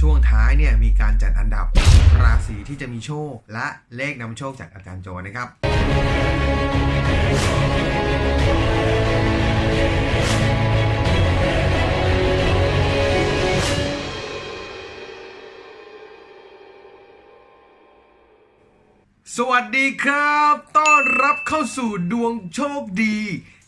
ช่วงท้ายเนี่ยมีการจัดอันดับราศีที่จะมีโชค และเลขนำโชคจากอาจารย์โจนะครับสวัสดีครับ ต้อนรับเข้าสู่ดวงโชคดี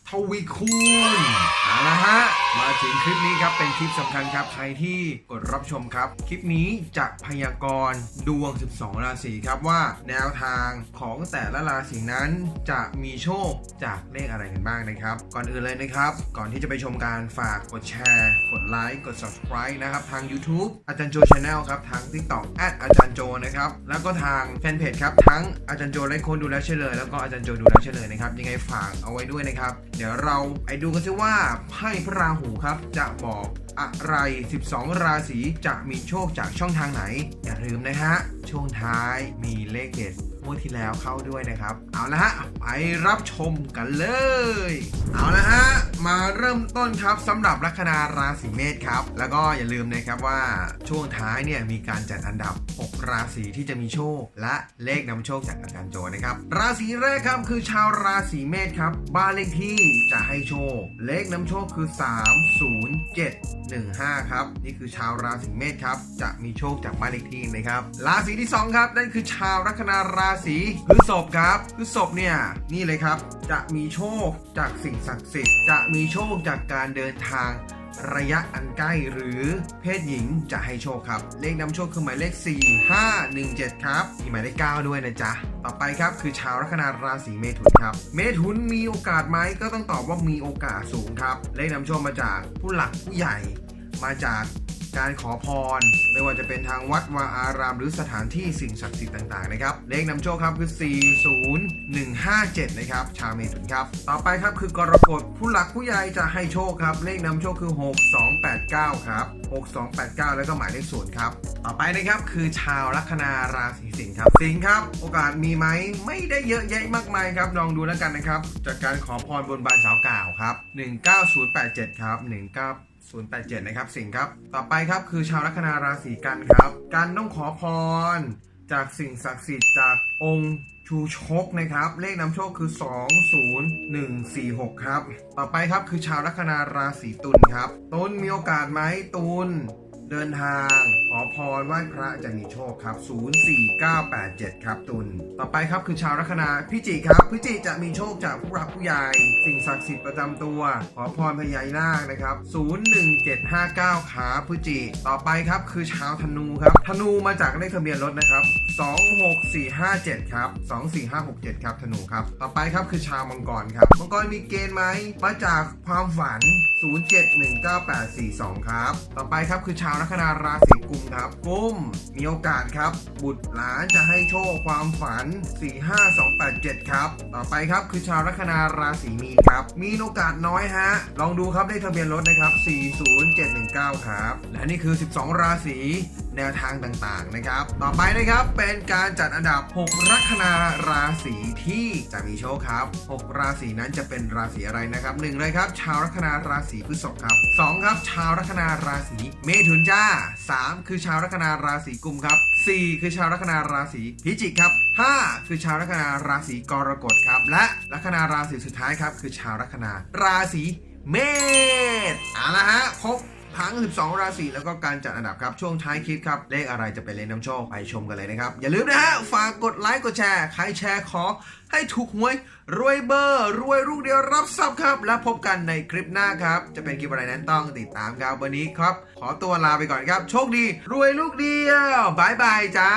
ทวีคูณเอาละฮะ มาถึงคลิปนี้ครับเป็นคลิปสำคัญครับใครที่กดรับชมครับ คลิปนี้จะพยากรณ์ดวง 12 ราศีครับว่าแนวทางของแต่ละราศีนั้นจะมีโชคจากเลขอะไรกันบ้างนะครับ ก่อนอื่นเลยนะครับ ก่อนที่จะไปชมการฝากกดแชร์ กดไลค์กด subscribe นะครับทาง YouTube อาจารย์โจ Channel ครับทาง TikTok แอดอาจารย์โจนะครับแล้วก็ทางแฟนเพจครับทั้งอาจารย์โจและคนดูแลเฉลยแล้วก็อาจารย์โจดูแลเฉลยนะครับยังไงฝากเอาไว้ด้วยนะครับเดี๋ยวเราไปดูกันซิว่าไพ่พระราหูครับ จะบอกอะไร 12 ราศีจะมีโชคจากช่องทางไหน อย่าลืมนะฮะ ช่วงท้ายมีเลขเด็ดงวดที่แล้วเข้าด้วยนะครับ เอาละฮะ ไปรับชมกันเลย เอาละฮะ มาเริ่มต้นครับสำหรับลัคนาราศีเมษครับ แล้วก็อย่าลืมนะครับว่าช่วงท้ายเนี่ยมีการจัดอันดับ 6 ราศีที่จะมีโชค และเลขนำโชคจากอาจารย์โจนะครับ ราศีแรกครับคือชาวราศีเมษครับ บ้านเลขที่จะให้โชค เลขนำโชคคือ 30715ครับนี่คือชาวราศีเมษครับ จะมีโชคจากบ้านเลขที่นะครับ ราศีที่ 2 ครับ นั่นคือชาวลัคนาราศีพฤษภครับพฤษภเนี่ยนี่เลยครับ จะมีโชคจากสิ่งศักดิ์สิทธิ์จะมีโชคจากการเดินทางระยะอันใกล้หรือเพศหญิงจะให้โชคครับ เลขนำโชคคือหมายเลข 4 5 1 7 ครับ มีหมายเลข 9 ด้วยนะจ๊ะ ต่อไปครับคือชาวลัคนาราศีเมถุนครับ เมถุนมีโอกาสไหมก็ต้องตอบว่ามีโอกาสสูงครับ เลขนำโชคมาจากผู้หลักผู้ใหญ่ มาจาก การขอพร ไม่ว่าจะเป็นทางวัดวาอาราม หรือสถานที่สิ่งศักดิ์สิทธิ์ต่างๆนะครับเลขนำโชคครับคือ 40157 นะครับ ชาวเมถุนครับ ต่อไปครับคือกรกฎผู้หลักผู้ใหญ่จะให้โชคครับ เลขนำโชคคือ 6289 ครับ 6289 แล้วก็หมายเลขศูนย์ครับ ต่อไปนะครับคือชาวลัคนาราศีสิงห์ครับ สิงห์ครับ โอกาสมีไหมไม่ได้เยอะแยะมากมายครับลองดูแล้วกันนะครับ จากการขอพรบนบานสาวกล่าวครับ 19087 ครับ 19 087 นะครับสิงห์ครับ ต่อไปครับคือชาวลัคนาราศีกันครับ การต้องขอพร จากสิ่งศักดิ์สิทธิ์จากองค์ชูชกนะครับ เลขนำโชคคือ 20146 ครับ ต่อไปครับคือชาวลัคนาราศีตุลครับตุลมีโอกาสไหมตุล เดินทางขอพรไหว้พระจะมีโชคครับ 04987 ครับตุลต่อไปครับคือชาวลัคนาพิจิกครับพิจิกจะมีโชคจากผู้รักผู้ใหญ่ สิ่งศักดิ์สิทธิ์ประจำตัว ขอพรพญานาคนะครับ 01759 ขาพฤจิต่อไปครับคือชาวธนูครับธนูมาจากเลขทะเบียนรถนะครับ 26457 ครับ 24567 ครับธนูครับ ต่อไปครับคือชาวมังกรครับมังกรมีเกณฑ์ไหมมาจากความฝัน 0719842 ครับ ต่อไปครับคือชาวลัคนาราศีกุมครับ กุมมีโอกาสครับ บุตรหลานจะให้โชคความฝัน 45287 ครับ ต่อไปครับคือชาวลัคนาราศีมีนครับ มีโอกาสน้อยฮะ ลองดูครับได้ทะเบียนรถนะครับ 40719 ครับ และนี่คือ 12 ราศี แนวทางต่างๆนะครับ ต่อไปนะครับเป็นการจัดอันดับ 6 ลัคนาราศีที่จะมีโชคครับ 6 ราศีนั้นจะเป็นราศีอะไรนะครับ1เลยครับ ชาวลัคนาราศีพฤษภครับ2ครับ ชาวลัคนาราศีเมถุนจ้า 3 คือชาวลัคนาราศีกุมครับ 4 คือชาวลัคนาราศีพิจิกครับ 5 คือชาวลัคนาราศีกรกฎครับ และลัคนาราศีสุดท้ายครับคือชาวลัคนาราศีเมษเอาละฮะครบ ทั้ง12 ราศีแล้วก็การจัดอันดับครับ ช่วงท้ายคลิปครับ เลขอะไรจะเป็นเลขนำโชค ไปชมกันเลยนะครับ อย่าลืมนะฮะ ฝากกดไลค์กดแชร์ ใครแชร์ขอให้ถูกหวย รวยเบอร์ รวยลูกเดียวรับทรัพย์ครับ แล้วพบกันในคลิปหน้าครับ จะเป็นคลิปอะไรนั้นต้องติดตามครับวันนี้ครับ ขอตัวลาไปก่อนครับ โชคดี รวยลูกเดียวบายบายจ้า